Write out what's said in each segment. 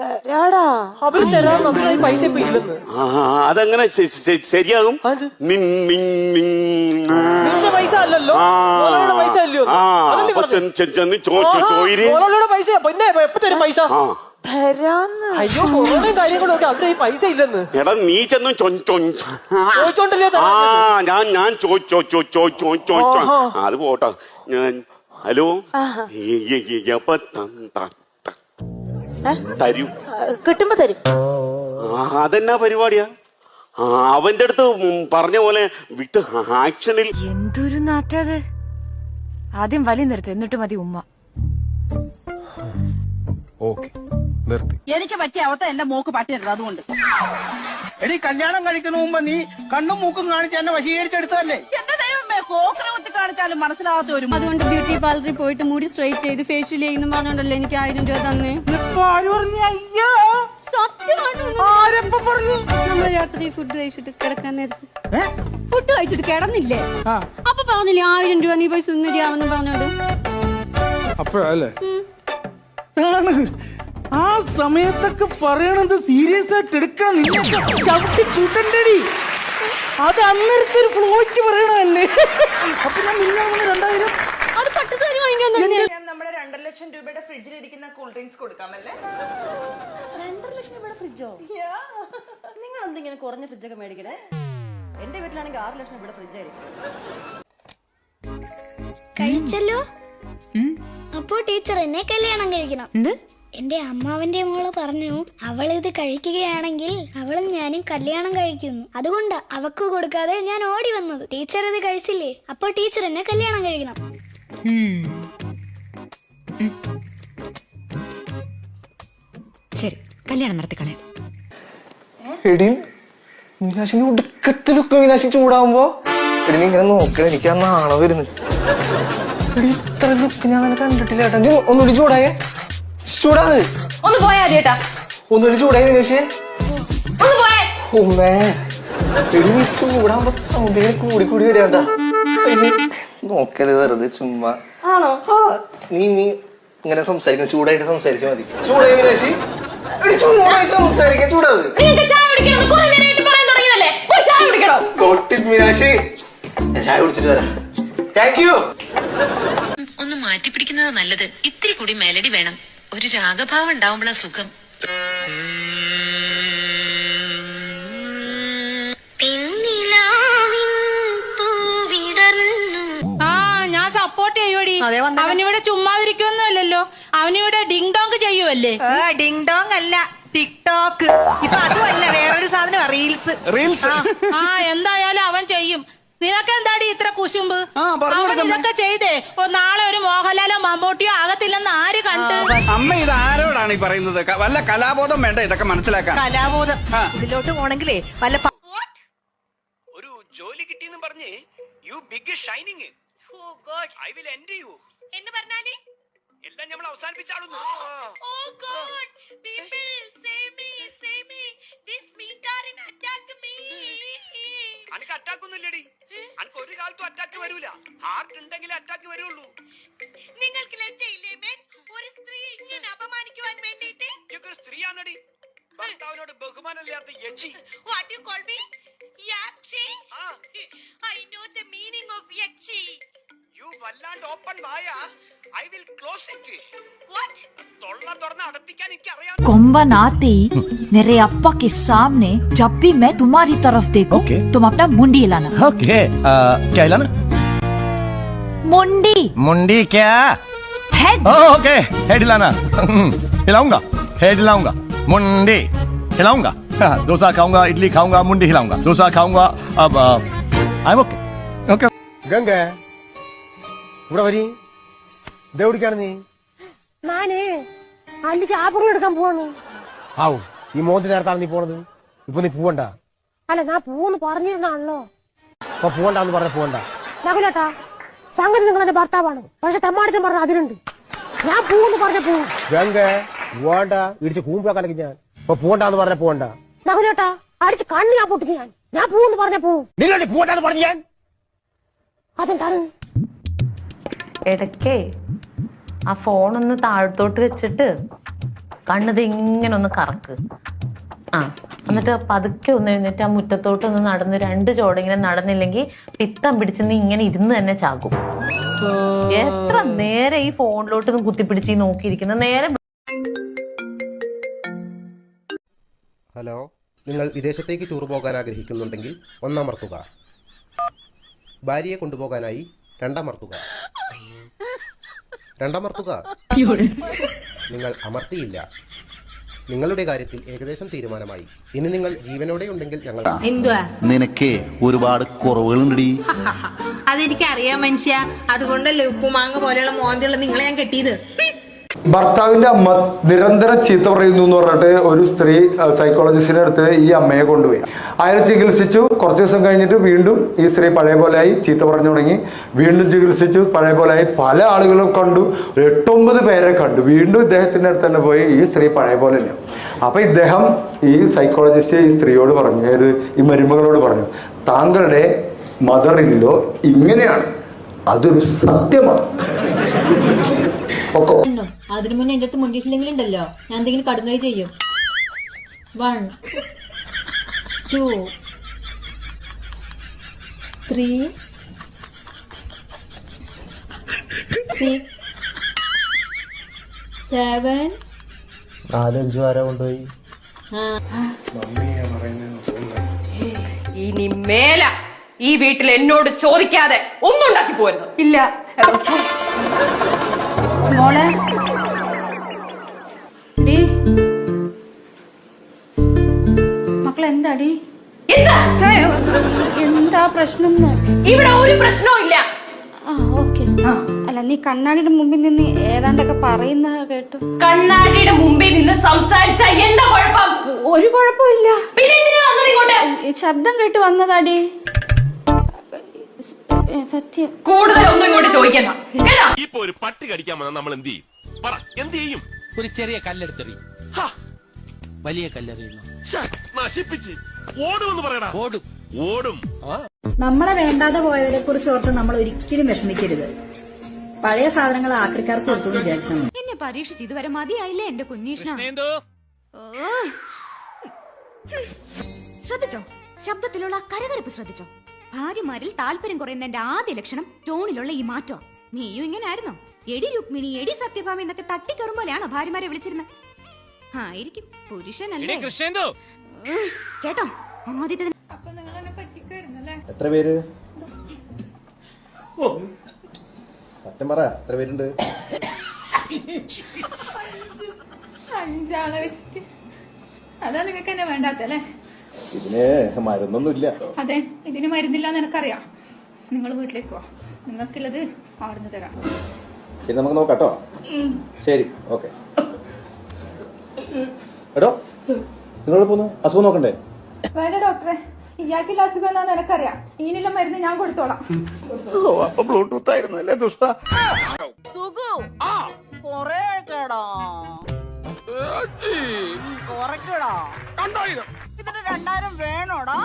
തരാടാ. അവർ തരാൻ നമ്മുടെ കയ്യിൽ പൈസ ഇപ്പൊ ഇല്ലെന്ന്. അതങ്ങനെ ശരിയാകും. നിന്റെ പൈസ അല്ലല്ലോ. പൈസ അല്ലയോ പിന്നെ എപ്പ തരും പൈസ? തരാന്ന്. അയ്യോ കൊറോണയും കാര്യങ്ങളും ഒക്കെ അവരുടെ കയ്യിൽ പൈസ ഇല്ലെന്ന്. എടാ നീ ചെന്ന് ചൊ- ചൊ- ആ. ഞാൻ ഞാൻ ചോ ചോ ചോ ചോ ചോ ചോ ചോ ആഹാ. ആ, അത് പോട്ടെ. ഞാൻ ഹലോ? എപ്പ? തരൂ. കിട്ടുമ്പോ തരും. ആ, അതെന്നാ പരിപാടിയാ? അവന്റെ അടുത്ത് പറഞ്ഞ പോലെ വിട്ട് ആക്ഷനിൽ എന്തൊരു നാറ്റത്. ആദ്യം വലി നിർത്തി എന്നിട്ട് മതി ഉമ്മ. ഓക്കെ നിർത്തി. എനിക്ക് പറ്റിയ അവസ്ഥ എന്റെ മൂക്ക് പറ്റരുത് അതുകൊണ്ട്. എടി കല്യാണം കഴിക്കുന്ന മുമ്പ് നീ കണ്ണും മൂക്കും കാണിച്ച് എന്നെ വശീകരിച്ചെടുത്തതല്ലേ? എന്റെ ദൈവമേ കോക്കനെ കുത്തി കാണിച്ചാലും മനസ്സിലാകാത്ത ഒരു അതുകൊണ്ട് ബ്യൂട്ടി പാർലറിൽ പോയിട്ട് മുടി സ്ട്രൈറ്റ് ചെയ്ത് ഫേഷ്യൽ ചെയ്യുന്നു പറഞ്ഞോണ്ടല്ലോ എനിക്ക് ആയിരം രൂപ തന്നെ? നമ്മൾ രാത്രി ഫുഡ് കഴിച്ചിട്ട് കിടക്കാൻ നേരത്ത്. ഫുഡ് കഴിച്ചിട്ട് കിടന്നില്ലേ? അപ്പൊ പറഞ്ഞില്ലേ ആയിരം രൂപ നീ പോയി സുന്ദരിയാവെന്ന് പറഞ്ഞോട് അപ്പോഴല്ലേ. ആ സമയത്തൊക്കെ പറയണത് സീരിയസ് ആയിട്ട് എടുക്കണം. നിന്നെ ചവിട്ടി ചൂട്ടണ്ടടി അത് അന്നേരത്തെ ഒരു ഫ്ലോയ്ക്ക് പറയണതല്ലേ? അപ്പൊ ഞാൻ മിന്നാമത് രണ്ടായിരം സാരി നമ്മുടെ രണ്ടര ലക്ഷം രൂപയുടെ ഫ്രിഡ്ജിൽ ഇരിക്കുന്ന കൂൾ ഡ്രിങ്ക്സ് കൊടുക്കാമല്ലേ? രണ്ടര ലക്ഷം രൂപയുടെ ഫ്രിഡ്ജോ? നിങ്ങൾ എന്തെങ്കിലും കുറഞ്ഞ ഫ്രിഡ്ജൊക്കെ മേടിക്കണേ? എന്റെ വീട്ടിലാണെങ്കിൽ ആറ് ലക്ഷം രൂപയുടെ ഫ്രിഡ്ജായിരിക്കും. കഴിച്ചല്ലോ? അപ്പോ ടീച്ചർ എന്നെ കല്യാണം കഴിക്കണം. എന്റെ അമ്മാവന്റെ മോൾ പറഞ്ഞു അവൾ ഇത് കഴിക്കുകയാണെങ്കിൽ അവളും ഞാനും കല്യാണം കഴിക്കുന്നു. അതുകൊണ്ട് അവക്ക് കൊടുക്കാതെ ഞാൻ ഓടി വന്നത്. ടീച്ചർ ഇത് കഴിച്ചില്ലേ? അപ്പോ ടീച്ചർ എന്നെ കല്യാണം കഴിക്കണം. ശരി കല്യാണം നടത്തിക്കളയാം എടി മീനാശി നീ ഒടുക്കത്തെ ലുക്ക് മീനാശി ചൂടാവുമ്പോ? എടി നീ ഇങ്ങനെ നോക്കണ എനിക്ക് ആ നാണ വരുന്നു. എടി ഇത്ര ലുക്ക് ഞാൻ അങ്ങനെ കണ്ടിട്ടില്ല ഏട്ടാ. നീ ഒന്നുകൂടി ചൂടായേ. ചൂടാന്ന്. ഒന്ന് പോയാ ചേട്ടാ ഒന്നുകൂടി ചൂടായി മീനാശിയെ ഒന്ന് എടി നീ ചൂടാവുമ്പോ സൗന്ദര്യം കൂടി കൂടി വരാണ്ട നോക്കൽ വെറുതെ ചുമ്മാ. ആണോ? ആ, നീ നീ ഇങ്ങനെ സംസാരിക്കണം ചൂടായിട്ട് സംസാരിച്ചാൽ മതി. ചൂടായി മീനാശി എടി ചൂടായി സംസാരിക്കാൻ ചൂടാവ് ഞാൻ ചായ കുടിച്ചിട്ട് വരാം. താങ്ക് യു ഒന്ന് മാറ്റി പിടിക്കുന്നത് നല്ലത്. ഇത്തിരി കൂടി മെലഡി വേണം. ഒരു രാഗഭാവം ഉണ്ടാവുമ്പോഴാ സുഖം. അവനിവിടെ ചുമ്മാതിരിക്കൊന്നുമല്ലല്ലോ അവനിവിടെ ഡിങ് ഡോങ് ചെയ്യുവല്ലേ? ഡിങ് ഡോങ് അല്ല ടിക്ടോക്ക് ഇപ്പൊ അതുമല്ല വേറൊരു സാധനം റീൽസ് റീൽസ് ആ. എന്തായാലും അവൻ ചെയ്യും. നിനക്ക് എന്താടി ഇത്ര കുശുമ്പ്? അവൻ ഇതൊക്കെ ചെയ്തേ. ഓ നാളെ ഒരു മോഹൻലാലോ മമ്മൂട്ടിയോ ആകത്തില്ലെന്ന് ആര് കണ്ട്? അമ്മ ഇത് ആരോടാണ് ഈ പറയുന്നത്? വല്ല കലാബോധം വേണ്ട? ഇതൊക്കെ മനസ്സിലാക്കാൻ. കലാബോധം. ഇതിലോട്ട് പോണെങ്കിലേ വല്ല ഒരു ജോലി കിട്ടിയെന്ന് പറഞ്ഞ് you big shining I will end you. എന്ന് പറഞ്ഞാൽ? എല്ലാം നമ്മൾ അവസാനിപ്പിച്ചാളുന്നു ഓ god. People save me save me this മീൻകാരൻ attack me അനക്ക് അറ്റാക്ക് ഒന്നുമില്ലടി. അനക്ക് ഒരു കാലത്തും അറ്റാക്ക് വരൂല. ഹാർട്ട് ഉണ്ടെങ്കിൽ അറ്റാക്ക് വരുള്ളൂ. നിങ്ങൾക്ക് ലജ്ജയില്ലേ മേൻ ഒരു സ്ത്രീ ഇങ്ങനെ അപമാനിക്കുവാൻ വേണ്ടിയിട്ട്? ഒരു സ്ത്രീയാണടി. ഭർത്താവിനോട് ബഹുമാനമില്ലാത്ത യക്ഷി വാട്ട് യു കോൾ മീ कोम्बन आते ही मेरे अप्पा के सामने जब भी मैं तुम्हारी तरफ़ देखूँ Okay. तुम अपना मुंडी हिलाना ओके क्या हिलाना मुंडी मुंडी क्या हेड ओके हेड हिलाना हिलाऊँगा हेड हिलाऊँगा मुंडी हिलाऊँगा डोसा खाऊँगा इडली खाऊँगा मुंडी हिलाऊँगा डोसा खाऊँगा अब I am okay okay Ganga. ഇവിടെ വരി. ഇതെവിടിക്കാണ് നീ? നാനേ അല്ലിക്ക് ആപ്പിൾ എടുക്കാൻ പോവാണ്. ആവും ഈ മോന്തി നേരത്താണ് നീ പോണത്. ഇപ്പൊ നീ പോവണ്ട. അല്ല ഞാൻ പോന്ന് പറഞ്ഞിരുന്നാണല്ലോ അപ്പൊ പോവണ്ടെന്ന് പറഞ്ഞ പോവണ്ട. നകുലേട്ടാ സംഗതി നിങ്ങൾ എന്റെ ഭർത്താവാണ്. പക്ഷെ തെമ്മാടിത്തം പറഞ്ഞ അതിലുണ്ട്. ഞാൻ പോവെന്ന് പറഞ്ഞ പോവും ഗംഗ പോവണ്ട ഇടിച്ച് കൂമ്പാക്കാനൊക്കെ ഞാൻ. ഇപ്പൊ പോവണ്ടെന്ന് പറഞ്ഞ പോവണ്ട. നകുലേട്ടാ അടിച്ച് കണ്ണിലാ പൊട്ടിക്ക് ഞാൻ. ഞാൻ പോവെന്ന് പറഞ്ഞ പോവും നിന്നോട് പോവണ്ടെന്ന് പറഞ്ഞു ഞാൻ? അതെന്താണ്? ഇടയ്ക്കേ ആ ഫോൺ ഒന്ന് താഴത്തോട്ട് വെച്ചിട്ട് കണ്ണത് ഇങ്ങനെ ഒന്ന് കറക്ക്. ആ എന്നിട്ട് പതുക്കെ ഒന്ന് എഴുന്നേറ്റ് ആ മുറ്റത്തോട്ട് ഒന്ന് നടന്ന് രണ്ട് ചോടെങ്കിലും നടന്നില്ലെങ്കിൽ പിത്തം പിടിച്ച് നീ ഇങ്ങനെ ഇരുന്ന് തന്നെ ചാകും. എത്ര നേരെ ഈ ഫോണിലോട്ട് കുത്തിപ്പിടിച്ച് നോക്കിയിരിക്കുന്ന? നേരെ ഹലോ നിങ്ങൾ വിദേശത്തേക്ക് ടൂർ പോകാൻ ആഗ്രഹിക്കുന്നുണ്ടെങ്കിൽ ഒന്നമർത്തുക. ഭാര്യയെ കൊണ്ടുപോകാനായി രണ്ടമർത്തുക. രണ്ടമർത്തുക നിങ്ങൾ അമർത്തിയില്ല. നിങ്ങളുടെ കാര്യത്തിൽ ഏകദേശം തീരുമാനമായി. ഇനി നിങ്ങൾ ജീവനോടെ ഉണ്ടെങ്കിൽ ഞങ്ങൾ നിനക്ക് ഒരുപാട് കുറവുകളുണ്ടടി. അതെനിക്കറിയാം മനുഷ്യ. അതുകൊണ്ടല്ലേ ഉപ്പുമാങ്ങ പോലെയുള്ള മോന്തിയുള്ള നിങ്ങളെ ഞാൻ കെട്ടിയത്. ഭർത്താവിന്റെ അമ്മ നിരന്തരം ചീത്ത പറയുന്നു എന്ന് പറഞ്ഞിട്ട് ഒരു സ്ത്രീ സൈക്കോളജിസ്റ്റിന്റെ അടുത്ത് ഈ അമ്മയെ കൊണ്ടുപോയി. അയാൾ ചികിത്സിച്ചു. കുറച്ച് ദിവസം കഴിഞ്ഞിട്ട് വീണ്ടും ഈ സ്ത്രീ പഴയ പോലെയായി ചീത്ത പറഞ്ഞു തുടങ്ങി. വീണ്ടും ചികിത്സിച്ചു. പഴയ പോലെയായി പല ആളുകളും കണ്ടു. എട്ടൊമ്പത് പേരെ കണ്ടു. വീണ്ടും ഇദ്ദേഹത്തിന്റെ അടുത്ത് തന്നെ പോയി ഈ സ്ത്രീ പഴയ പോലെ ഇല്ല അപ്പൊ ഇദ്ദേഹം ഈ സൈക്കോളജിസ്റ്റ് ഈ സ്ത്രീയോട് പറഞ്ഞു അതായത് ഈ മരുമകളോട് പറഞ്ഞു താങ്കളുടെ മദർ ഇല്ലോ ഇങ്ങനെയാണ്. അതൊരു സത്യമാണ്. ഒക്കെ. അതിനു മുന്നേ എന്റെ അടുത്ത് മുണ്ടിട്ടില്ലെങ്കിൽ ഉണ്ടല്ലോ ഞാൻ എന്തെങ്കിലും കടുങ്ങായി ചെയ്യും. One two three six seven നാലഞ്ചു ആരാ കൊണ്ടുപോയി? ഇനി മേല ഈ വീട്ടിൽ എന്നോട് ചോദിക്കാതെ ഒന്നും ഉണ്ടാക്കി പോരുന്നു ഇല്ല മോളെ എന്താടി എന്താ? എന്താ പ്രശ്നം ഇവിടെ ഒരു പ്രശ്നവും ഇല്ല. ആ ഓക്കെ. അല്ല നീ കണ്ണാടിയുടെ മുമ്പിൽ നിന്ന് ഏതാണ്ടൊക്കെ പറയുന്ന കേട്ടു. കണ്ണാടിയുടെ മുമ്പിൽ നിന്ന് സംസാരിച്ച എന്താ കുഴപ്പം? ഒരു കുഴപ്പമില്ല. ശബ്ദം കേട്ട് വന്നതാടി. സത്യം. കൂടുതൽ ഒന്നും ഇങ്ങോട്ട് ചോദിക്കണ്ട. കേട്ടോ? ഇപ്പൊ ഒരു പട്ടി കടിക്കാൻ വന്നാൽ നമ്മൾ എന്ത് ചെയ്യും? പറ എന്ത് ചെയ്യും? ഒരു ചെറിയ കല്ലെടുത്തെറിയും. വലിയ കല്ലെറിയുന്നു. നശിപ്പിച്ച്. ഓടുമെന്ന് പറയടാ. ഓടും. ഓടും. നമ്മളെ വേണ്ടാതെ പോയവരെ കുറിച്ച് ഓർത്ത് നമ്മൾ ഒരിക്കലും വിഷമിക്കരുത്. പഴയ സാധനങ്ങൾ ആക്രിക്കാർക്ക് കൊടുത്തു എന്നെ പരീക്ഷിച്ച് ഇതുവരെ മതിയായില്ലേ എന്റെ കുഞ്ഞീഷ്ണ? ശ്രദ്ധിച്ചോ? ശബ്ദത്തിലുള്ള കരകരപ്പ് ശ്രദ്ധിച്ചോ? ഭാര്യമാരിൽ താല്പര്യം കുറയുന്നതിന്റെ ആദ്യ ലക്ഷണം ടോണിലുള്ള ഈ മാറ്റോ. നീയും ഇങ്ങനെ ആയിരുന്നോ എടി രുക്മിണി എടി സത്യഭാമ എന്നൊക്കെ തട്ടിക്കറും പോലെയാണോ ഭാര്യമാരെ വിളിച്ചിരുന്നത് ആയിരിക്കും. പുരുഷനല്ലേ? ഉം, കേട്ടോ ആദ്യത്തെ എത്ര പേര്? സത്യം പറ എത്ര പേരുണ്ട്? അഞ്ചാളെ വെച്ചിട്ട്. അതാ നിങ്ങൾക്ക് എന്നെ വേണ്ടാത്തല്ലേ ഇതിന് മരുന്നൊന്നുമില്ല. അതെ ഇതിന് മരുന്നില്ല എന്ന് എനിക്കറിയാം നിങ്ങൾ വീട്ടിലേക്ക് പോവാ നിങ്ങൾക്കുള്ളത് അവിടുന്ന് തരാം. ശരി നമുക്ക് നോക്കാട്ടോ ശരി ഓക്കെ. എടോ നിങ്ങൾ പോന്നു? അസുഖം നോക്കണ്ടേ? വേണ്ട ഡോക്ടറെ ഇയാൾക്കുള്ള അസുഖം എന്നാന്ന് എനിക്കറിയാം ഇതിനുള്ള മരുന്ന് ഞാൻ കൊടുത്തോളാം. അപ്പൊ ബ്ലൂടൂത്ത് ആയിരുന്നു അല്ലേ ദുഷ്ട? ഇതിന് രണ്ടായിരം വേണോടാ?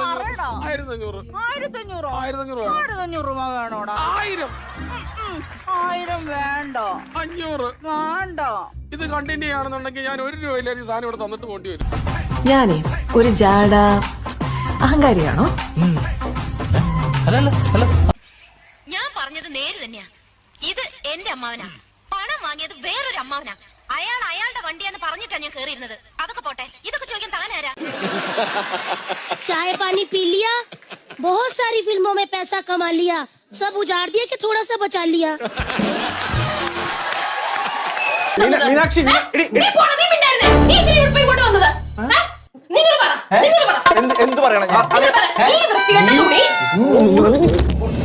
പറയടാ. ആയിരത്തി അഞ്ഞൂറോ ആയിരത്തി അഞ്ഞൂറ് രൂപ വേണോടാ. ആയിരം. ആയിരം വേണ്ട? അഞ്ഞൂറ്. വേണ്ട? ഇത് കണ്ടിന്യൂ ആണെന്നുണ്ടെങ്കിൽ ഞാൻ ഒരു രൂപയില്ല സാധനം ഇവിടെ തന്നിട്ട് പോണ്ടി വരും. ഞാനേ ഒരു ജാട. അഹങ്കാരിയാണോ? ഞാൻ പറഞ്ഞത് നേര് തന്നെയാ. ഇത് എന്റെ അമ്മാവനാ. പണം വാങ്ങിയത് വേറൊരു അമ്മാവനാ. അയാൾ അയാളുടെ വണ്ടിയാന്ന് പറഞ്ഞിട്ടാ ഞാൻ കേറിയിരുന്നത്. അതൊക്കെ പോട്ടെ. ഇതൊക്കെ ചോദിക്കാൻ താനാരാ ചായപ്പാനി പില്ലിയ. പി സാരി ഫിലിമോ മേ പൈസ കമാ सब उजाड़ दिया कि थोड़ा सा बचा लिया മീനാക്ഷി നീ പോടാ, നീ മിണ്ടായിരുന്നേ. നീ എന്തിനാ ഇവിടെ ഇങ്ങോട്ട് വന്നത് ഏ? നിങ്ങൾ പറ നിങ്ങൾ പറ എന്ത് പറയണം നിങ്ങൾ പറ ഈ വൃത്തികെട്ട തുണി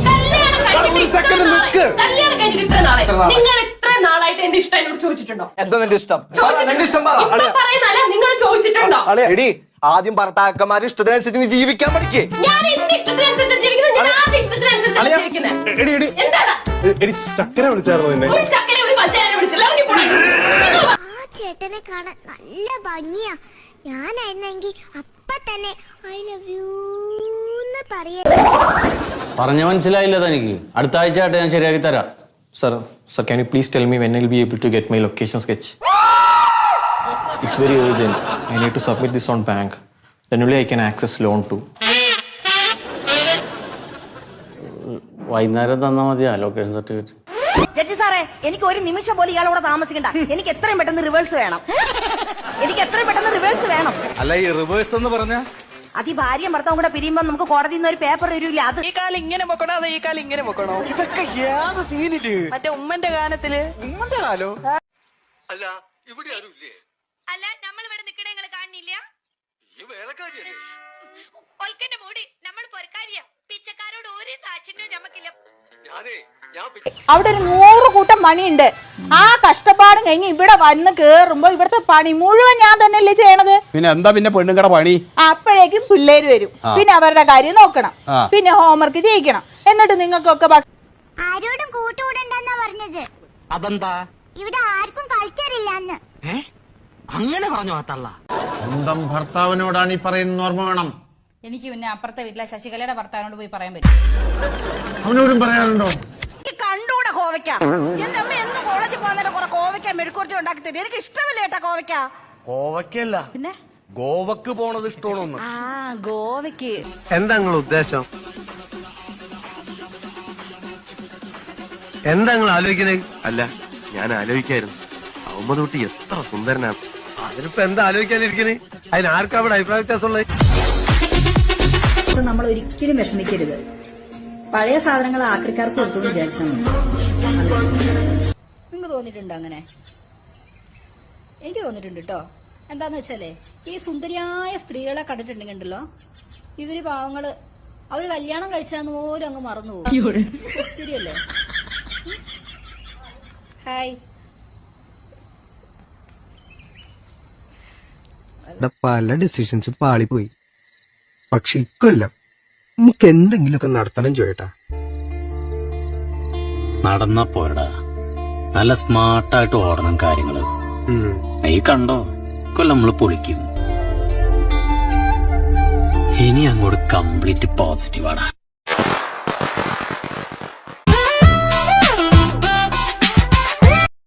കല്യാണം കഴിഞ്ഞിട്ട് ഇത്ര നാളായി. കല്യാണം കഴിഞ്ഞിട്ട് ഇത്ര നാളെ നിങ്ങൾ ഇത്ര നാളായിട്ട് എന്റെ ഇഷ്ടം എന്നോട് ചോദിച്ചിട്ടുണ്ടോ എന്താ നിന്റെ ഇഷ്ടം ചോദിച്ചിട്ടുണ്ടോ? ഇപ്പൊ പറയുന്നല്ല നിങ്ങൾ ചോദിച്ചിട്ടുണ്ടോ എടി ആദ്യം ഭർത്താക്കന്മാർ ഇഷ്ടത്തിനനുസരിച്ച് നീ ജീവിക്കാൻ പഠിക്കേ. ചക്കര വിളിച്ചായിരുന്നു നിന്നെ? ചേട്ടനെ കാണാൻ നല്ല ഭംഗിയാ. ഞാനായിരുന്നെങ്കിൽ അപ്പ തന്നെ ഐ ലവ് യു പറയേ പറഞ്ഞ മനസ്സിലായില്ല തനിക്ക്. അടുത്ത ആഴ്ച ആട്ടെ ഞാൻ ശരിയാക്കി തരാം. Sir sir can you please tell me when I be able to get my location sketch It's very urgent. I need to submit this on bank Then only I can access loan too. വൈകുന്നേരം തന്നാൽ മതിയാ location certificate judge സാറേ എനിക്ക് ഒരു നിമിഷം പോലും ഇയാളോടെ താമസിക്കണ്ട. എനിക്ക് എത്രയും പെട്ടെന്ന് റിവേഴ്സ് വേണം. എനിക്ക് എത്രയും പെട്ടെന്ന് റിവേഴ്സ് വേണം. അല്ല ഈ റിവേഴ്സ് എന്ന് പറഞ്ഞ? അതി ഈ ഭാര്യയും ഭർത്താവും കൂടെ പിരിയുമ്പോ നമുക്ക് കോടതിയിൽ നിന്ന് ഒരു പേപ്പർ വരില്ല? അത് ഈ കാലം ഇങ്ങനെ പൊക്കണോ അതോ ഈ കാലം ഇങ്ങനെ പൊക്കണോ ഇതൊക്കെ ഏത് സീനിൽ മറ്റേ ഉമ്മന്റെ ഗാനത്തിൽ ഉമ്മന്റെ കാലോ? അല്ല ഇവിടെ ആരും ഇല്ലേ അല്ല നമ്മൾ ഇവിടെ നിക്കണ നിങ്ങൾ വേലക്കാരിയല്ലേ ഒൽക്കന്റെ മൂടി നമ്മൾ പൊരക്കാരിയാ. പിച്ചക്കാരോട് ഒരു ഞാനേ ഞാൻ അവിടെ ഒരു നൂറ് കൂട്ടം പണിയുണ്ട്. ആ കഷ്ടപ്പാടും കഴിഞ്ഞ് ഇവിടെ വന്ന് കേറുമ്പോ ഇവിടുത്തെ പണി മുഴുവൻ ഞാൻ തന്നെയല്ലേ ചെയ്യണത്? പിന്നെ എന്താ പിന്നെ പെണ്ണുങ്ങടെ പണി? അപ്പോഴേക്കും പിള്ളേര് വരും. പിന്നെ അവരുടെ കാര്യം നോക്കണം. പിന്നെ ഹോംവർക്ക് ചെയ്യിക്കണം. എന്നിട്ട് നിങ്ങൾക്കൊക്കെ ആരോടും കൂട്ടുകൂടണ്ടെന്നാ പറഞ്ഞത്. അതെന്താ? ഇവിടെ ആർക്കും കളിക്കാറില്ല അങ്ങനെ പറഞ്ഞു ആ തള്ള സ്വന്തം ഭർത്താവിനോടാണ് ഈ പറയുന്ന ഓർമ്മ വേണം. എനിക്ക് പിന്നെ അപ്പുറത്തെ വീട്ടിലെ ശശികലയുടെ ഭർത്താവിനോട് പോയി പറയാൻ പറ്റും. അവനോടും പറയാറുണ്ടോ? എനിക്ക് കണ്ടൂടെ കോവയ്ക്ക? എന്റെ അമ്മ എന്നും കോളേജിൽ പോകുന്നതിന് കുറെ കോവയ്ക്ക മെഴുക്കുരുട്ടി ഉണ്ടാക്കി തരും. എനിക്ക് ഇഷ്ടമില്ല ഏട്ടാ കോവയ്ക്ക? കോവയ്ക്കല്ല പിന്നെ? ഗോവക്ക് പോണത് ഇഷ്ടമാണോന്ന്. ആ ഗോവയ്ക്ക്. എന്താ നിങ്ങൾ ഉദ്ദേശം? എന്താ നിങ്ങൾ ആലോചിക്കുന്നത്? അല്ല ഞാൻ ആലോചിക്കായിരുന്നു. അവമ്മ തൊട്ടി എത്ര സുന്ദരനാണ് അതിനിപ്പോ എന്താ ആലോചിക്കാനിരിക്കണേ അതിന് ആർക്കാ അവിടെ അഭിപ്രായ വ്യത്യാസമുള്ളത്? നമ്മൾ ഒരിക്കലും വിഷമിക്കരുത്. പഴയ സാധനങ്ങൾ ആക്രിക്കാർക്ക് കൊടുത്തു വിചാരിച്ചാൽ നിങ്ങൾക്ക് തോന്നിയിട്ടുണ്ടോ അങ്ങനെ? എനിക്ക് തോന്നിയിട്ടുണ്ട് കേട്ടോ എന്താന്ന് വെച്ചാലേ ഈ സുന്ദരിയായ സ്ത്രീകളെ കണ്ടിട്ടുണ്ടെങ്കിൽ ഉണ്ടല്ലോ ഇവർ പാവങ്ങൾ അവർ കല്യാണം കഴിച്ചാന്ന് പോലും അങ്ങ് മറന്നു പോകും ശരിയല്ലേ? ഹായ്. പല ഡിസിഷൻസും പാളിപ്പോയി. പക്ഷെ ഇക്കൊല്ലം നമുക്ക് എന്തെങ്കിലുമൊക്കെ നടത്തണം ചോയേട്ടാ. നടന്ന പോരടാ. നല്ല സ്മാർട്ടായിട്ട് ഓടണം കാര്യങ്ങൾ. നീ കണ്ടോ? കൊല്ലം നമ്മൾ പൊളിക്കും. ഇനി അങ്ങോട്ട് കംപ്ലീറ്റ് പോസിറ്റീവാടാ